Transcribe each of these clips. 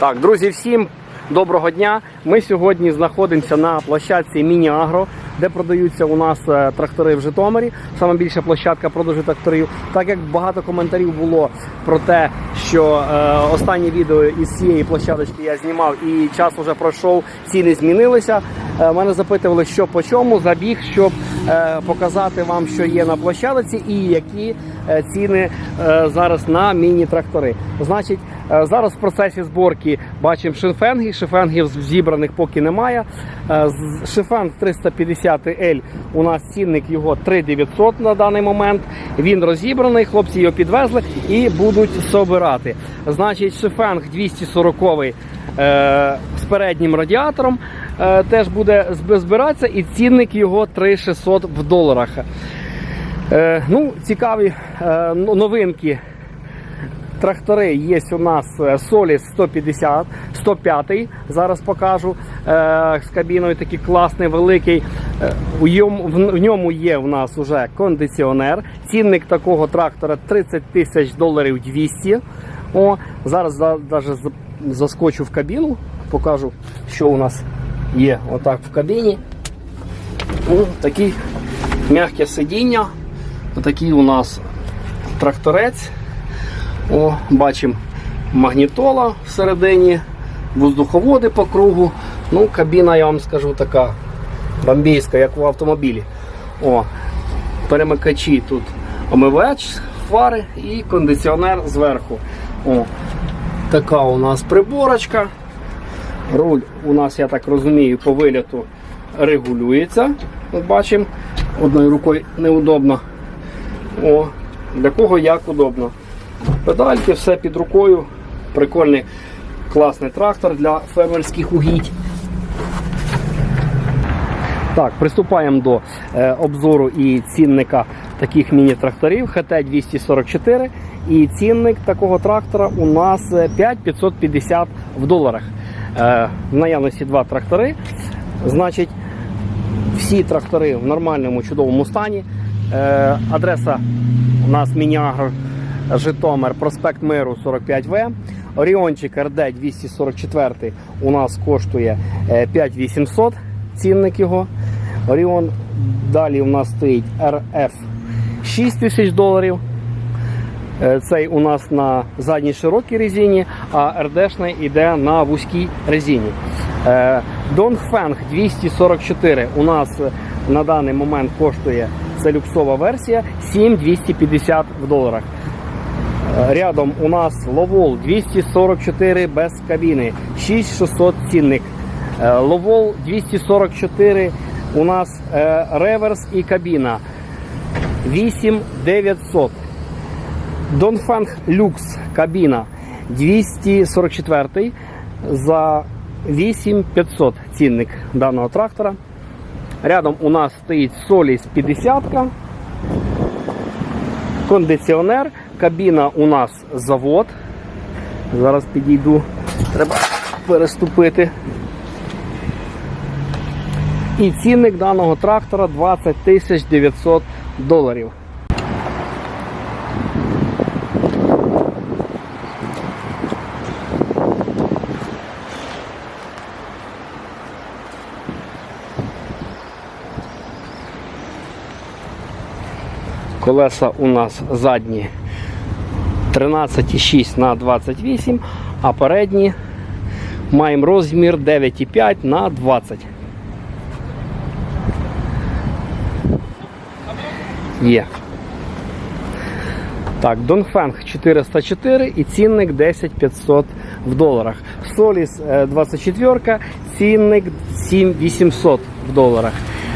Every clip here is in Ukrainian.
Так, друзі, всім доброго дня. Ми сьогодні знаходимося на площадці Міні-Агро, де продаються у нас е, трактори в Житомирі. Саме більша площадка продажу тракторів. Так як багато коментарів було про те, що е, останнє відео із цієї площадочки я знімав і час вже пройшов, ціни змінилися. Е, мене запитували, що по чому забіг, щоб показати вам, що є на площадці і які е, ціни е, зараз на міні-трактори. Значить, е, зараз в процесі зборки бачимо шифенги. Шифенгів зібраних поки немає. Е, Шифенг 350L у нас цінник його 3900 на даний момент. Він розібраний, хлопці його підвезли і будуть собирати. Значить, шифенг 240 е, з переднім радіатором е, теж буде збиратися, і цінник його 3600 в доларах. Е, ну, цікаві е, новинки. Трактори є у нас е, Solis 150, 105, зараз покажу. Е, з кабіною такий класний, великий. Е, в ньому є у нас уже кондиціонер. Цінник такого трактора 30 тисяч доларів 200. О, зараз навіть заскочу в кабіну, покажу, що у нас є отак в кабіні. О, такі м'яке сидіння. Отакий у нас тракторець. О, бачимо магнітола всередині, воздуховоди по кругу. Ну, кабіна, я вам скажу, така бомбійська, як у автомобілі. О, перемикачі тут омивач, фари і кондиціонер зверху. О, така у нас приборочка. Руль у нас, я так розумію, по виліту регулюється. От бачимо, одною рукою неудобно. О, для кого як удобно. Педальки, все під рукою. Прикольний, класний трактор для фермерських угідь. Так, приступаємо до е, обзору і цінника таких міні-тракторів ХТ-244. І цінник такого трактора у нас е, 5550 в доларах. Е, в наявності два трактори. Значить, всі трактори в нормальному чудовому стані. Е, адреса у нас Мініагро Житомир, проспект Миру 45В. Оріончик РД 244 у нас коштує е, 5800, цінник його. Оріон далі у нас стоїть РФ 6 тисяч доларів. Е, Цей у нас на задній широкій резині, а РДшний йде на вузькій резині. Е, Dongfeng 244 у нас на даний момент коштує це люксова версія 7250 в доларах. Е, Рядом у нас Ловол 244 без кабіни, 6600 цінник. Ловол 244 у нас реверс і кабіна 8900. Донфанг Люкс кабіна 244 за 8500 цінник даного трактора. Рядом у нас стоїть Solis 50, кондиціонер, кабіна у нас завод. Зараз підійду, треба переступити. І цінник даного трактора 20 900 доларів. Колеса у нас задні 13,6 на 28, а передні маємо розмір 9,5 на 20. Є. Так, Dongfeng 404 і цінник 10500 в доларах. Е, 24, цінник 7800 в доларах.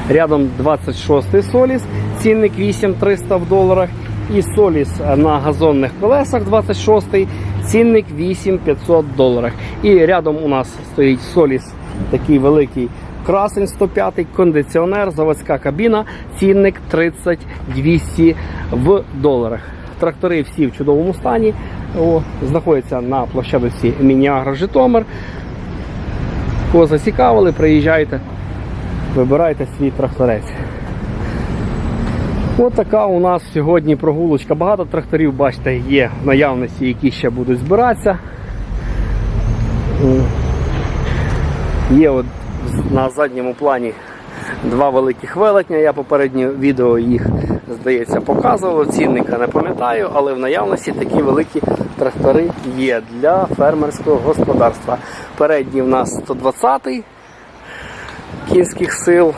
Рядом 26 Solis, цінник 8300 в доларах. І Solis на газонних колесах 26, цінник 8500 в доларах. І рядом у нас стоїть Solis такий великий красень 105, кондиціонер, заводська кабіна, цінник 30 200 в доларах. Трактори всі в чудовому стані. О, знаходяться на площадці Мініагро Житомир. Кого зацікавили, приїжджайте, вибирайте свій тракторець. Ось така у нас сьогодні прогулочка. Багато тракторів, бачите, є в наявності, які ще будуть збиратися. Є от на задньому плані два великих велетня. Я попереднє відео їх, здається, показував. Цінника не пам'ятаю, але в наявності такі великі трактори є для фермерського господарства. Передній в нас 120-й кінських сил,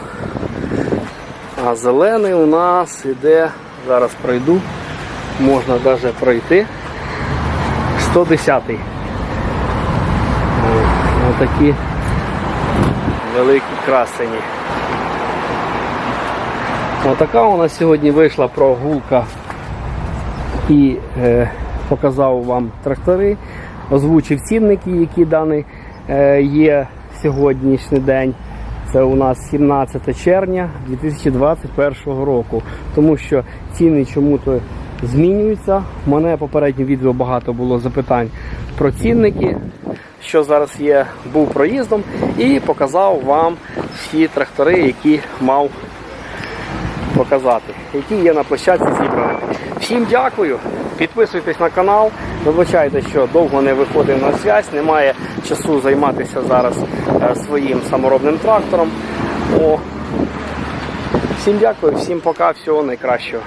а зелений у нас іде, зараз пройду, можна навіть пройти. 110-й. Отакі великі красені. Отака у нас сьогодні вийшла прогулка і е, показав вам трактори, озвучив цінники, які дані е, є сьогоднішній день. Це у нас 17 червня 2021 року. Тому що ціни чому-то змінюються. У мене попереднє відео багато було запитань про цінники, що зараз є, був проїздом, і показав вам всі трактори, які мав показати, які є на площадці зібрані. Всім дякую, підписуйтесь на канал. Вибачайте, що довго не виходив на зв'язь, немає часу займатися зараз е, своїм саморобним трактором. О. Всім дякую, всім пока, всього найкращого.